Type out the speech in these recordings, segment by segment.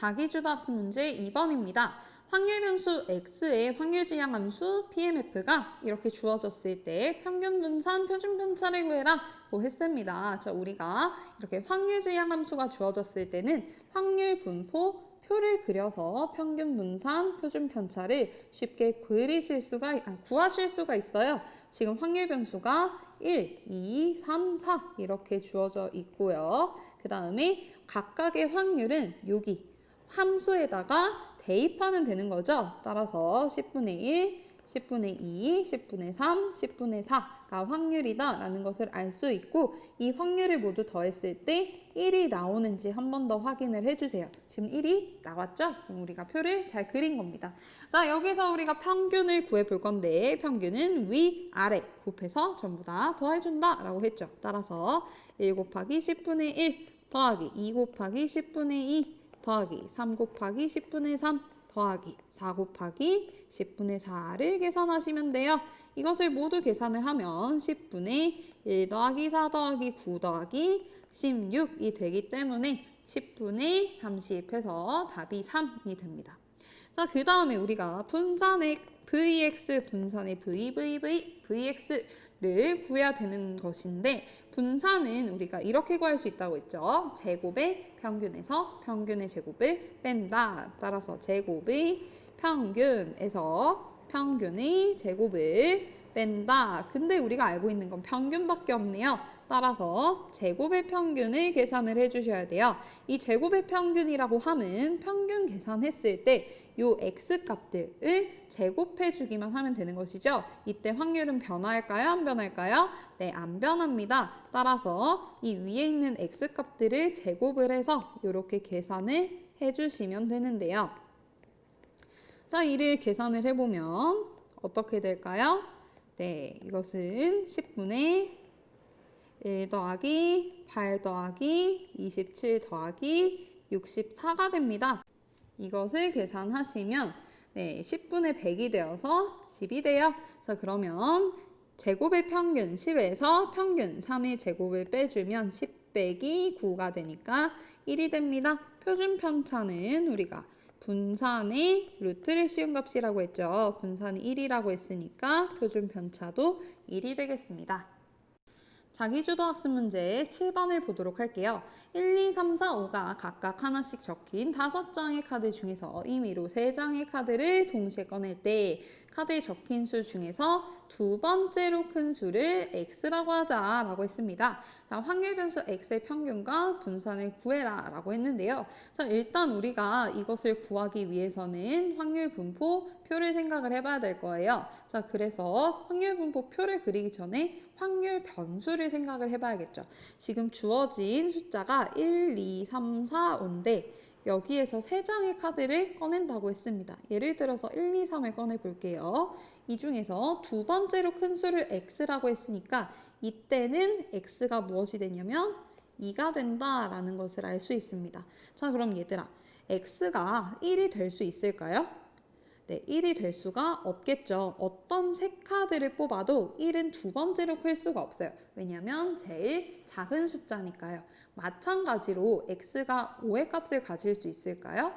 자기주도 학습 문제 2번입니다. 확률 변수 x의 확률 지향 함수 PMF가 이렇게 주어졌을 때 평균 분산 표준 편차를 구해라고 했습니다. 자, 우리가 이렇게 확률 지향 함수가 주어졌을 때는 확률 분포 표를 그려서 평균 분산 표준 편차를 쉽게 그리실 수가 아, 구하실 수가 있어요. 지금 확률 변수가 1, 2, 3, 4 이렇게 주어져 있고요. 그 다음에 각각의 확률은 여기 함수에다가 대입하면 되는 거죠. 따라서 10분의 1, 10분의 2, 10분의 3, 10분의 4가 확률이다라는 것을 알 수 있고 이 확률을 모두 더했을 때 1이 나오는지 한 번 더 확인을 해주세요. 지금 1이 나왔죠? 그럼 우리가 표를 잘 그린 겁니다. 자 여기서 우리가 평균을 구해 볼 건데 평균은 위, 아래 곱해서 전부 다 더해준다 라고 했죠. 따라서 1 곱하기 10분의 1 더하기 2 곱하기 10분의 2 더하기 3 곱하기 10분의 3 더하기 4 곱하기 10분의 4를 계산하시면 돼요. 이것을 모두 계산을 하면 10분의 1 더하기 4 더하기 9 더하기 16이 되기 때문에 10분의 30 해서 답이 3이 됩니다. 자, 그 다음에 우리가 분산의 VX, 분산의 VVV, VX를 구해야 되는 것인데 분산은 우리가 이렇게 구할 수 있다고 했죠. 제곱의 평균에서 평균의 제곱을 뺀다. 따라서 제곱의 평균에서 평균의 제곱을 뺀다. 근데 우리가 알고 있는 건 평균밖에 없네요. 따라서 제곱의 평균을 계산을 해주셔야 돼요. 이 제곱의 평균이라고 하면 평균 계산했을 때 요 x 값들을 제곱해 주기만 하면 되는 것이죠. 이때 확률은 변화할까요? 안 변할까요? 네, 안 변합니다. 따라서 이 위에 있는 x 값들을 제곱을 해서 이렇게 계산을 해 주시면 되는데요. 자, 이를 계산을 해 보면 어떻게 될까요? 네, 이것은 10분의 1 더하기 8 더하기 27 더하기 64가 됩니다. 이것을 계산하시면 네, 10분의 100이 되어서 10이 돼요. 자, 그러면 제곱의 평균 10에서 평균 3의 제곱을 빼주면 10 빼기 9가 되니까 1이 됩니다. 표준 편차는 우리가 분산의 루트를 씌운 값이라고 했죠. 분산이 1이라고 했으니까 표준 편차도 1이 되겠습니다. 자기주도 학습 문제 7번을 보도록 할게요. 1, 2, 3, 4, 5가 각각 하나씩 적힌 5장의 카드 중에서 임의로 3장의 카드를 동시에 꺼낼 때 카드에 적힌 수 중에서 두 번째로 큰 수를 x라고 하자라고 했습니다. 자, 확률 변수 x의 평균과 분산을 구해라 라고 했는데요. 자, 일단 우리가 이것을 구하기 위해서는 확률 분포 표를 생각을 해봐야 될 거예요. 자, 그래서 확률 분포 표를 그리기 전에 확률 변수를 생각을 해봐야겠죠. 지금 주어진 숫자가 1, 2, 3, 4, 5인데 여기에서 세 장의 카드를 꺼낸다고 했습니다. 예를 들어서 1, 2, 3을 꺼내 볼게요. 이 중에서 두 번째로 큰 수를 x라고 했으니까 이때는 x가 무엇이 되냐면 2가 된다라는 것을 알 수 있습니다. 자, 그럼 얘들아, x가 1이 될 수 있을까요? 네, 1이 될 수가 없겠죠. 어떤 세 카드를 뽑아도 1은 두 번째로 클 수가 없어요. 왜냐하면 제일 작은 숫자니까요. 마찬가지로 x가 5의 값을 가질 수 있을까요?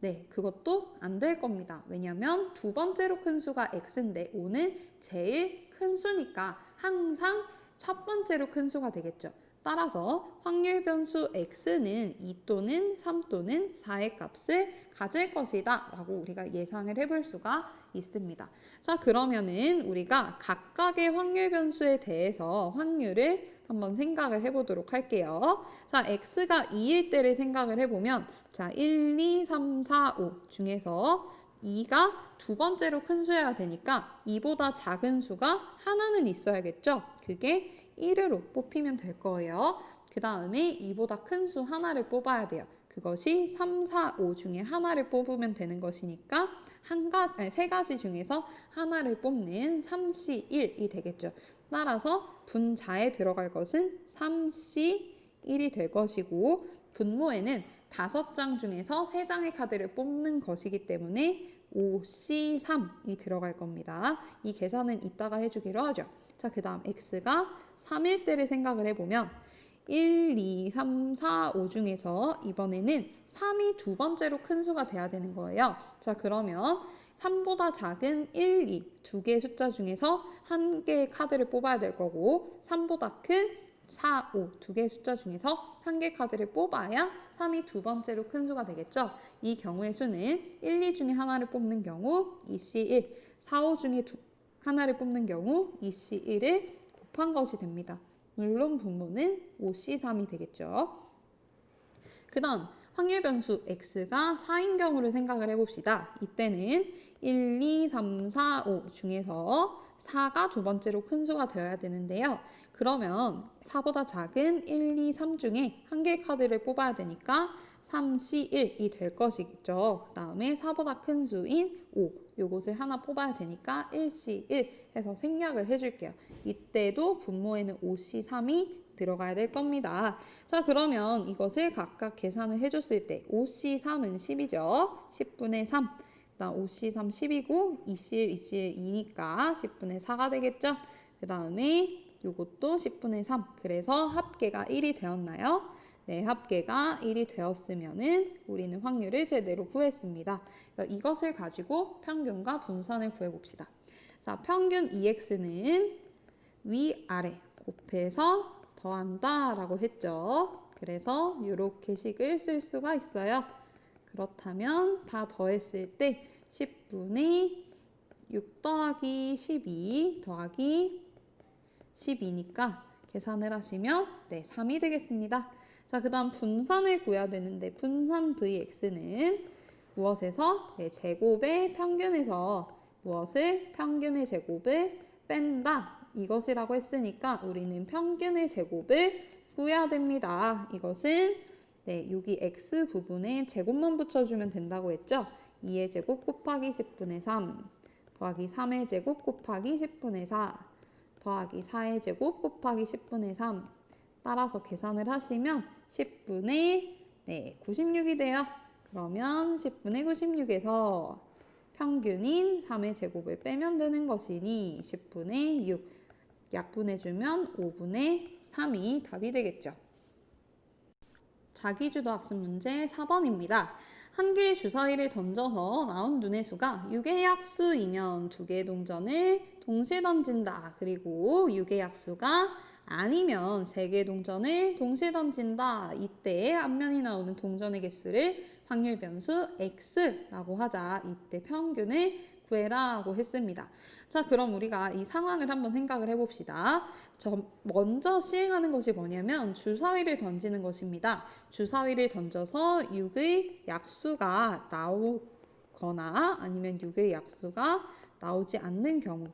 네, 그것도 안 될 겁니다. 왜냐하면 두 번째로 큰 수가 x인데 5는 제일 큰 수니까 항상 첫 번째로 큰 수가 되겠죠. 따라서 확률 변수 x는 2 또는 3 또는 4의 값을 가질 것이다 라고 우리가 예상을 해볼 수가 있습니다. 자 그러면은 우리가 각각의 확률 변수에 대해서 확률을 한번 생각을 해보도록 할게요. 자 x가 2일 때를 생각을 해보면 자 1, 2, 3, 4, 5 중에서 2가 두 번째로 큰 수여야 되니까 2보다 작은 수가 하나는 있어야겠죠. 그게 1으로 뽑히면 될 거예요. 그 다음에 이보다 큰 수 하나를 뽑아야 돼요. 그것이 3, 4, 5 중에 하나를 뽑으면 되는 것이니까 한 가, 아니, 세 가지 중에서 하나를 뽑는 3C 1이 되겠죠. 따라서 분자에 들어갈 것은 3C 1이 될 것이고 분모에는 다섯 장 중에서 세 장의 카드를 뽑는 것이기 때문에 5C3이 들어갈 겁니다. 이 계산은 이따가 해주기로 하죠. 자, 그 다음 x가 3일 때를 생각을 해보면 1, 2, 3, 4, 5 중에서 이번에는 3이 두 번째로 큰 수가 돼야 되는 거예요. 자, 그러면 3보다 작은 1, 2 두 개의 숫자 중에서 한 개의 카드를 뽑아야 될 거고 3보다 큰 4, 5 두 개의 숫자 중에서 한 개의 카드를 뽑아야 3이 두 번째로 큰 수가 되겠죠. 이 경우의 수는 1, 2 중에 하나를 뽑는 경우 2C1, 4, 5 중에 두, 하나를 뽑는 경우 2C1을 곱한 것이 됩니다. 물론 분모는 5C3이 되겠죠. 그 다음 확률 변수 x가 4인 경우를 생각을 해봅시다. 이때는 1, 2, 3, 4, 5 중에서 4가 두 번째로 큰 수가 되어야 되는데요. 그러면 4보다 작은 1, 2, 3 중에 한 개의 카드를 뽑아야 되니까 3C1이 될 것이죠. 그 다음에 4보다 큰 수인 5. 요것을 하나 뽑아야 되니까 1C1 해서 생략을 해줄게요. 이때도 분모에는 5C3이 들어가야 될 겁니다. 자, 그러면 이것을 각각 계산을 해줬을 때 5C3은 10이죠. 10분의 3. 그다음 5C3 10이고 2C1, 2C1 2니까 10분의 4가 되겠죠. 그 다음에 요것도 10분의 3. 그래서 합계가 1이 되었나요? 네, 합계가 1이 되었으면은 우리는 확률을 제대로 구했습니다. 이것을 가지고 평균과 분산을 구해봅시다. 자, 평균 EX는 위아래 곱해서 더한다 라고 했죠. 그래서 이렇게 식을 쓸 수가 있어요. 그렇다면 다 더했을 때 10분의 6 더하기 12 더하기 12니까 계산을 하시면 네, 3이 되겠습니다. 자, 그 다음 분산을 구해야 되는데 분산 vx는 무엇에서? 네, 제곱의 평균에서 무엇을? 평균의 제곱을 뺀다. 이것이라고 했으니까 우리는 평균의 제곱을 구해야 됩니다. 이것은 네, 여기 x 부분에 제곱만 붙여주면 된다고 했죠? 2의 제곱 곱하기 10분의 3 더하기 3의 제곱 곱하기 10분의 4 더하기 4의 제곱 곱하기 10분의 3 따라서 계산을 하시면 10분의 네, 96이 돼요. 그러면 10분의 96에서 평균인 3의 제곱을 빼면 되는 것이니 10분의 6 약분해주면 5분의 3이 답이 되겠죠. 자기주도 학습 문제 4번입니다. 한 개의 주사위를 던져서 나온 눈의 수가 6의 약수이면 두 개의 동전을 동시에 던진다. 그리고 6의 약수가 아니면 세 개의 동전을 동시에 던진다. 이때 앞면이 나오는 동전의 개수를 확률 변수 x라고 하자. 이때 평균을 구해라고 했습니다. 자, 그럼 우리가 이 상황을 한번 생각을 해봅시다. 저 먼저 시행하는 것이 뭐냐면 주사위를 던지는 것입니다. 주사위를 던져서 6의 약수가 나오거나 아니면 6의 약수가 나오지 않는 경우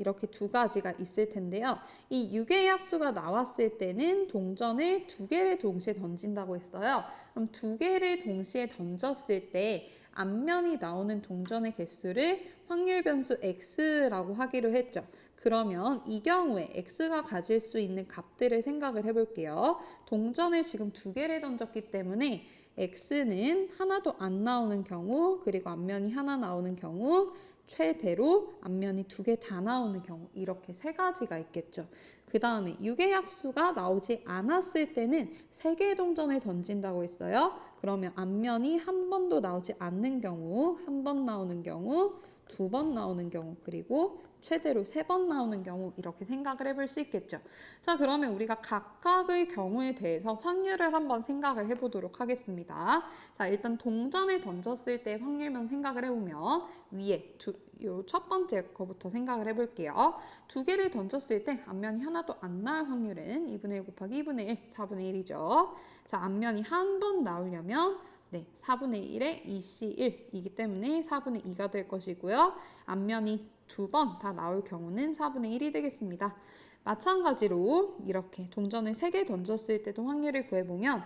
이렇게 두 가지가 있을 텐데요. 이 6의 약수가 나왔을 때는 동전을 두 개를 동시에 던진다고 했어요. 그럼 두 개를 동시에 던졌을 때 앞면이 나오는 동전의 개수를 확률 변수 x라고 하기로 했죠. 그러면 이 경우에 x가 가질 수 있는 값들을 생각을 해볼게요. 동전을 지금 두 개를 던졌기 때문에 x는 하나도 안 나오는 경우 그리고 앞면이 하나 나오는 경우 최대로 앞면이 두 개 다 나오는 경우 이렇게 세 가지가 있겠죠. 그 다음에 6의 약수가 나오지 않았을 때는 세 개의 동전을 던진다고 했어요. 그러면 앞면이 한 번도 나오지 않는 경우, 한 번 나오는 경우, 두 번 나오는 경우, 그리고 최대로 세 번 나오는 경우 이렇게 생각을 해볼 수 있겠죠. 자, 그러면 우리가 각각의 경우에 대해서 확률을 한번 생각을 해보도록 하겠습니다. 자, 일단 동전을 던졌을 때 확률만 생각을 해보면 위에 두, 요첫 번째 거부터 생각을 해볼게요. 두 개를 던졌을 때 앞면이 하나도 안 나올 확률은 2분의 1 곱하기 2분의 1, 4분의 1이죠. 자, 앞면이 한 번 나오려면 네, 4분의 1에 2C1이기 때문에 4분의 2가 될 것이고요. 앞면이 두 번 다 나올 경우는 4분의 1이 되겠습니다. 마찬가지로 이렇게 동전을 세개 던졌을 때도 확률을 구해보면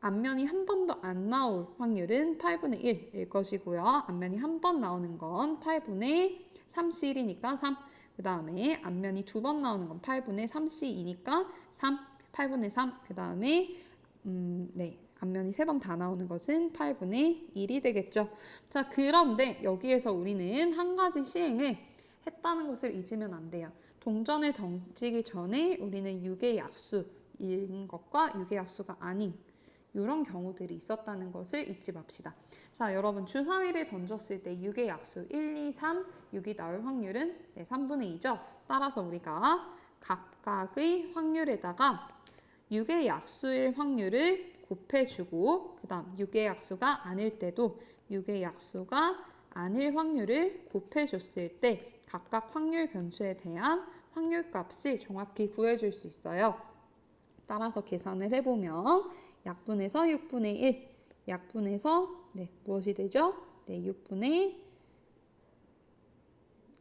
앞면이 한 번도 안 나올 확률은 8분의 1일 것이고요. 앞면이 한 번 나오는 건 8분의 3C1이니까 3. 그 다음에 앞면이 두 번 나오는 건 8분의 3C2니까 3. 8분의 3. 그 다음에 음, 네. 앞면이 세 번 다 나오는 것은 8분의 1이 되겠죠. 자, 그런데 여기에서 우리는 한 가지 시행을 했다는 것을 잊으면 안 돼요. 동전을 던지기 전에 우리는 6의 약수 인 것과 유계약수가 아닌 이런 경우들이 있었다는 것을 잊지 맙시다. 자, 여러분 주사위를 던졌을 때 6의 약수 1, 2, 3, 6이 나올 확률은 네, 3분의 2죠. 따라서 우리가 각각의 확률에다가 6의 약수일 확률을 곱해주고 그 다음 6의 약수가 아닐 때도 6의 약수가 아닐 확률을 곱해줬을 때 각각 확률 변수에 대한 확률값이 정확히 구해줄 수 있어요. 따라서 계산을 해보면 약분에서 6분의 1, 약분에서 네, 무엇이 되죠? 네, 6분의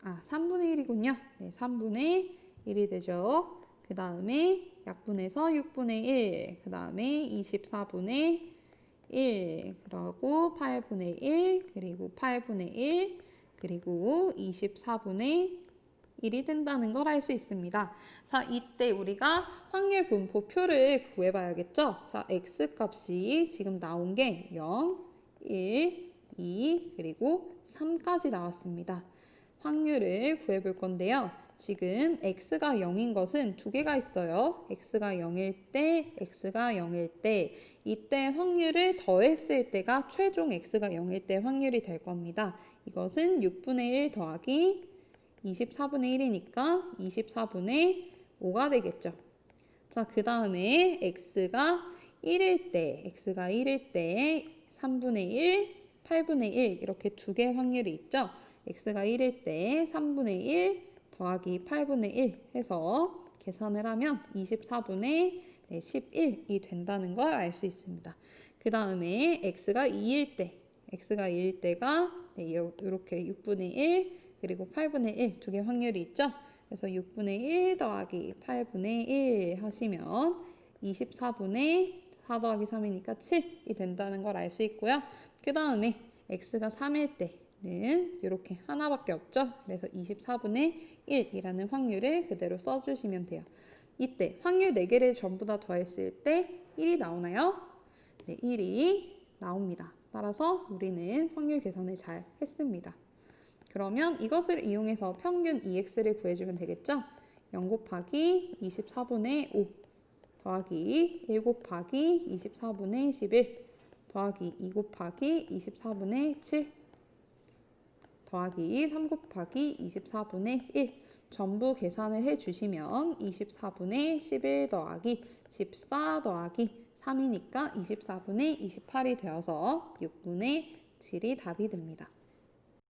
아, 3분의 1이군요. 네, 3분의 1이 되죠. 그 다음에 약분에서 6분의 1, 그 다음에 24분의 1, 그리고 8분의 1, 그리고 8분의 1, 그리고 24분의 1이 된다는 걸 알 수 있습니다. 자, 이때 우리가 확률 분포표를 구해봐야겠죠? 자, x 값이 지금 나온 게 0, 1, 2, 그리고 3까지 나왔습니다. 확률을 구해볼 건데요. 지금 x가 0인 것은 두 개가 있어요. x가 0일 때, x가 0일 때, 이때 확률을 더했을 때가 최종 x가 0일 때 확률이 될 겁니다. 이것은 6분의 1 더하기 24분의 1이니까 24분의 5가 되겠죠. 자, 그 다음에 x가 1일 때, x가 1일 때 3분의 1, 8분의 1 이렇게 두 개의 확률이 있죠. x가 1일 때 3분의 1 더하기 8분의 1 해서 계산을 하면 24분의 11이 된다는 걸 알 수 있습니다. 그 다음에 x가 2일 때, x가 2일 때가 이렇게 6분의 1 그리고 8분의 1 두 개 확률이 있죠. 그래서 6분의 1 더하기 8분의 1 하시면 24분의 4 더하기 3이니까 7이 된다는 걸 알 수 있고요. 그 다음에 x가 3일 때 는 이렇게 하나밖에 없죠. 그래서 24분의 1이라는 확률을 그대로 써주시면 돼요. 이때 확률 4개를 전부 다 더했을 때 1이 나오나요? 네, 1이 나옵니다. 따라서 우리는 확률 계산을 잘 했습니다. 그러면 이것을 이용해서 평균 EX를 구해주면 되겠죠? 0 곱하기 24분의 5 더하기 1 곱하기 24분의 11 더하기 2 곱하기 24분의 7 더하기 3 곱하기 24분의 1 전부 계산을 해주시면 24분의 11 더하기 14 더하기 3이니까 24분의 28이 되어서 6분의 7이 답이 됩니다.